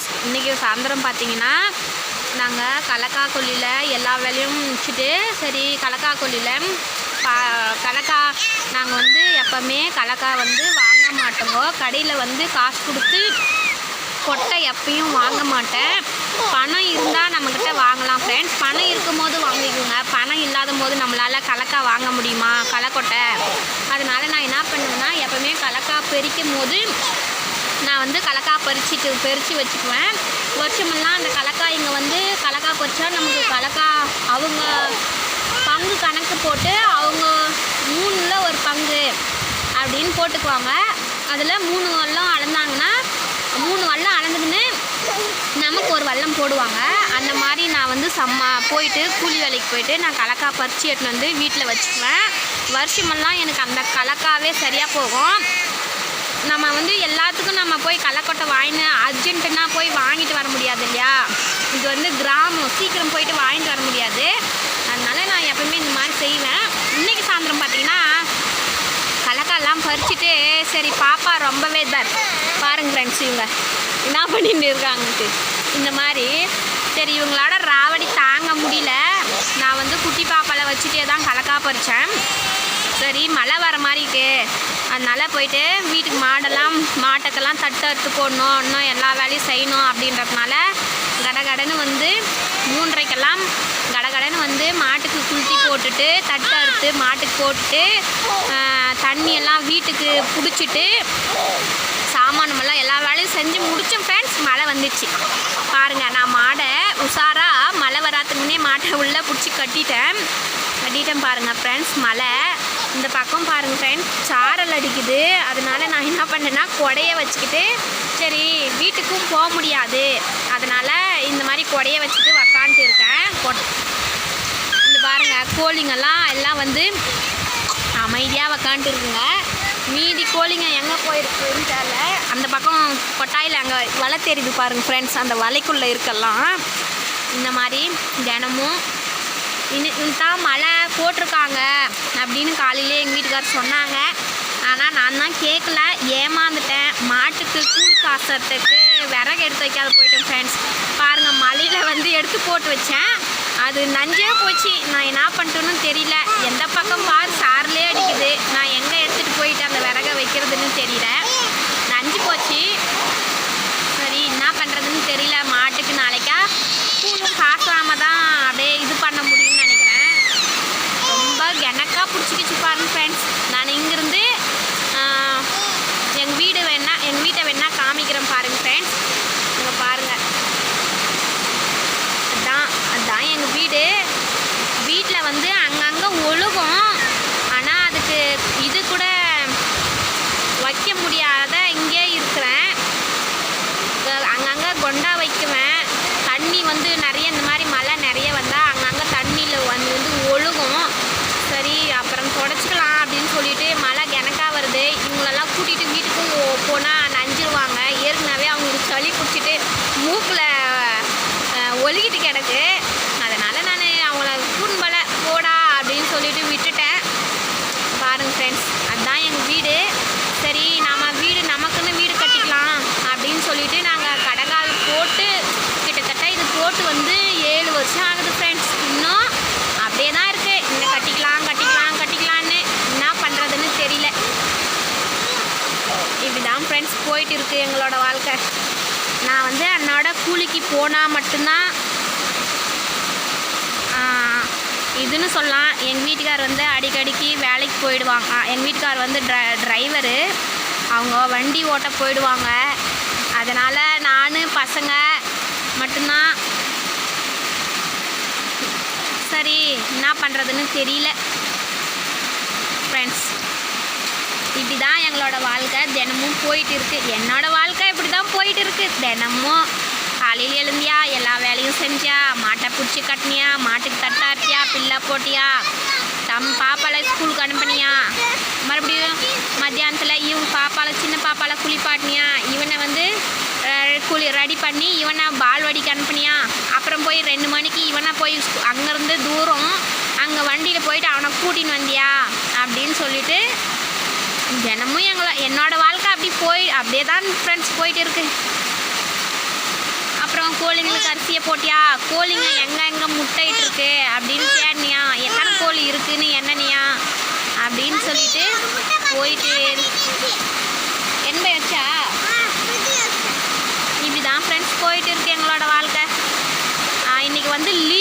Friends இன்றைக்கி சாயந்தரம் பார்த்தீங்கன்னா நாங்கள் கலக்கா கொல்லியில் எல்லா வேலையும் முடிச்சுட்டு சரி கலக்கா கொல்லியில் பா கலக்கா நாங்கள் வந்து எப்போவுமே கலக்கா வந்து வாங்க மாட்டோமோ கடையில் வந்து காசு கொடுத்து கொட்டை எப்பயும் வாங்க மாட்டேன். பணம் இருந்தால் நம்மக்கிட்ட வாங்கலாம் ஃப்ரெண்ட்ஸ் பணம் இருக்கும்போது வாங்கிக்கோங்க. பணம் இல்லாத போது நம்மளால் கலக்கா வாங்க முடியுமா? களைக்கொட்டை. அதனால் நான் என்ன பண்ணுவேன்னா எப்போவுமே கலக்கா பெரிக்கும் போது நான் வந்து கலக்கா பறிச்சுட்டு பறித்து வச்சுக்குவேன். வருஷமெல்லாம் அந்த கலக்கா இங்கே வந்து கலக்கா பறித்தா நமக்கு கலக்கா அவங்க பங்கு கணக்கு போட்டு அவங்க மூணில் ஒரு பங்கு அப்படின்னு போட்டுக்குவாங்க. அதில் மூணு வல்லம் அளந்தாங்கன்னா மூணு வல்லம் அளந்துக்கின்னு நமக்கு ஒரு வல்லம் போடுவாங்க. அந்த மாதிரி நான் வந்து சம்மா போயிட்டு கூலி வேலைக்கு போயிட்டு நான் கலக்கா பறிச்சு எடுத்துன்னு வந்து வீட்டில் வச்சுக்குவேன். வருஷமெல்லாம் எனக்கு அந்த கலக்காவே சரியாக போகும். நம்ம வந்து எல்லாத்துக்கும் நம்ம போய் கள்ளக்கொட்டை வாங்கினு அர்ஜென்ட்டுனா போய் வாங்கிட்டு வர முடியாது இல்லையா? இது வந்து கிராமம். சீக்கிரம் போயிட்டு வாங்கிட்டு வர முடியாது. அதனால் நான் எப்பவுமே இந்த மாதிரி செய்வேன். இன்னைக்கு சாயந்தரம் பார்த்தீங்கன்னா கலக்காலாம் பறிச்சுட்டு சரி பாப்பா ரொம்பவே தான் பாருங்க ஃப்ரெண்ட்ஸ் இவங்க. என்ன பண்ணிட்டு இருக்காங்கன்ட்டு. இந்த மாதிரி. சரி இவங்களோட ராவடி தாங்க முடியல. நான் வந்து குட்டி பாப்பாவை வச்சுட்டே தான் கலக்கா பறித்தேன் சரி மழை வர மாதிரி இருக்குது அதனால் போயிட்டு வீட்டுக்கு மாடெல்லாம் மாட்டுக்கெல்லாம் தட்டு அறுத்து போடணும் இன்னும் எல்லா வேலையும் செய்யணும் அப்படின்றதுனால கடகடன்னு வந்து மூன்றரைக்கெல்லாம் கடகடன்னு வந்து மாட்டுக்கு குளித்தி போட்டுட்டு தட்டு அறுத்து மாட்டுக்கு போட்டுட்டு தண்ணியெல்லாம் வீட்டுக்கு பிடிச்சிட்டு சாமானமெல்லாம் எல்லா வேலையும் செஞ்சு முடித்தோம் ஃப்ரெண்ட்ஸ் மழை வந்துச்சு. பாருங்கள் நான் மாடை உஷாராக மழை முன்னே மாட்டை உள்ளே பிடிச்சி கட்டிட்டேன். கட்டிட்டேன் பாருங்கள் ஃப்ரெண்ட்ஸ் மழை இந்த பக்கம் பாருங்கள் ஃப்ரெண்ட்ஸ் சாரல் அடிக்குது. அதனால் நான் என்ன பண்ணேன்னா கொடையை வச்சுக்கிட்டு சரி வீட்டுக்கும் போக முடியாது. அதனால் இந்த மாதிரி கொடையை வச்சுட்டு உக்காந்துட்டு இருக்கேன். கொட் இந்த பாருங்கள் கோழிங்கெல்லாம் எல்லாம் வந்து அமைதியாக உக்காந்துட்டு இருக்குங்க. மீதி கோழிங்க எங்கே போயிருக்குன்னு தெரியல. அந்த பக்கம் கொட்டாயில் அங்கே வலை தெரியுது பாருங்கள் ஃப்ரெண்ட்ஸ் அந்த வலைக்குள்ளே இருக்கெல்லாம் இந்த மாதிரி தினமும் இன்னும் தான் மழை போட்டிருக்காங்க அப்படின்னு காலையிலே எங்கள் வீட்டுக்காரர் சொன்னாங்க. ஆனால் நான் தான் கேட்கல ஏமாந்துட்டேன். மாட்டுக்கு கூழ் காசத்துக்கு விறகு எடுத்து வைக்காத போயிட்டேன் ஃப்ரெண்ட்ஸ் பாருங்கள் மழையில் வந்து எடுத்து போட்டு வச்சேன். அது நஞ்சே போச்சு. நான் என்ன பண்ணிட்டேன்னு தெரியல. எந்த பக்கம் பார் சார்லே அடிக்குது. நான் எங்கே எடுத்துகிட்டு போயிட்டு அந்த விறகை வைக்கிறதுன்னு தெரியல நஞ்சு போச்சு சரி என்ன பண்ணுறதுன்னு தெரியல மாட்டுக்கு நாளைக்கா கூழும் காசாம தான் அப்படியே இது பண்ண முடியும்னு நினைக்கிறேன் ரொம்ப கெனக்கா பிடிச்சிக்கிச்சு பாருங்க ஃப்ரெண்ட்ஸ் நான் இங்கேருந்து எங்கள் வீடு வேணா எங்கள் வீட்டை வேணா காமிக்கிறேன் பாருங்க ஃப்ரெண்ட்ஸ் இங்கே பாருங்கள் அதான் அதான் எங்கள் வீடு வீட்டில் வந்து அங்கங்கே ஒழுகும் ஆனால் அதுக்கு இது கூட வைக்க முடியாத இங்கே இருக்கிறேன் அங்கங்கே கொண்டா வைக்குவேன் தண்ணி வந்து நிறைய இந்த மாதிரி மழை நிறைய வந்தால் அங்கங்கே தண்ணியில் வந்து வந்து ஒழுகும் சரி அப்புறம் தொடச்சிக்கலாம் அப்படின்னு சொல்லிட்டு மழை கிணக்கா வருது இவங்களெல்லாம் கூட்டிகிட்டு வீட்டுக்கு போனால் நஞ்சிருவாங்க ஏற்கனவே அவங்களுக்கு சளி பிடிச்சிட்டு மூக்கில் ஒழுகிட்டு கிடக்கு. அதனால் நான் அவங்கள கூண்பல போடா அப்படின்னு சொல்லிட்டு விட்டுட்டேன். பாருங்கள் ஃப்ரெண்ட்ஸ் அதுதான் எங்கள் வீடு. சரி நம்ம வீடு நமக்குன்னு வீடு கட்டிக்கலாம் அப்படின்னு சொல்லிட்டு நாங்கள் கடகால் போட்டு கிட்டத்தட்ட இது போட்டு வந்து ஏழு வருஷம் ஆகுது ஃப்ரெண்ட்ஸ் இன்னும் அப்படியே தான் இருக்குது இன்னும் கட்டிக்கலாம் கட்டிக்கலாம் கட்டிக்கலான்னு என்ன பண்ணுறதுன்னு தெரியல இப்படி தான் ஃப்ரெண்ட்ஸ் போயிட்டு இருக்கு எங்களோட வாழ்க்கை நான் வந்து அன்னோட கூலிக்கு போனால் மட்டும்தான் இதுன்னு சொல்லலாம். எங்கள் வீட்டுக்கார் வந்து அடிக்கடிக்கு வேலைக்கு போயிடுவாங்க. எங்கள் வீட்டுக்கார் வந்து ட்ர டிரைவரு. அவங்க வண்டி ஓட்ட போயிடுவாங்க. அதனால் நான் பசங்க மட்டும்தான். சரி என்ன பண்ணுறதுன்னு தெரியல. ஃப்ரெண்ட்ஸ் இப்படி தான் எங்களோட வாழ்க்கை தினமும் போயிட்டு இருக்குது என்னோடய வாழ்க்கை இப்படி தான் போயிட்டு இருக்குது தினமும் காலையில் எழுந்தியா? எல்லா வேலையும் செஞ்சியா? மாட்டை பிடிச்சி கட்டினியா? மாட்டுக்கு தட்டாட்டியா பிள்ளை போட்டியா? தம் பாப்பாவை ஸ்கூலுக்கு அனுப்பினியா? மறுபடியும் மத்தியானத்தில் இவங்க பாப்பாவை சின்ன பாப்பாவை குளிப்பாட்டினியா இவனை வந்து குளி ரெடி பண்ணி இவனை பால்வாடிக்கு அனுப்பினியா? அப்புறம் போய் ரெண்டு மணிக்கு இவனை போய் அங்கேருந்து தூரம் அங்கே வண்டியில் போயிட்டு அவனை கூட்டின்னு வந்தியா? அப்படின்னு சொல்லிட்டு தினமும் எங்களை என்னோடய வாழ்க்கை அப்படி போய் அப்படியே தான் ஃப்ரெண்ட்ஸ் போயிட்டு இருக்குது அப்புறம் கோழிங்களுக்கு அரிசியை போட்டியா? கோழிங்க எங்கே எங்கே இருக்கு அப்படின்னு தேடினியா எத்தனை கோழி இருக்குன்னு என்னனியா? அப்படின்னு சொல்லிட்டு போயிட்டு எண்பை வச்சா? இப்படி தான் ஃப்ரெண்ட்ஸ் போயிட்டு இருக்கு எங்களோட வாழ்க்கை. இன்னைக்கு வந்து லீவ்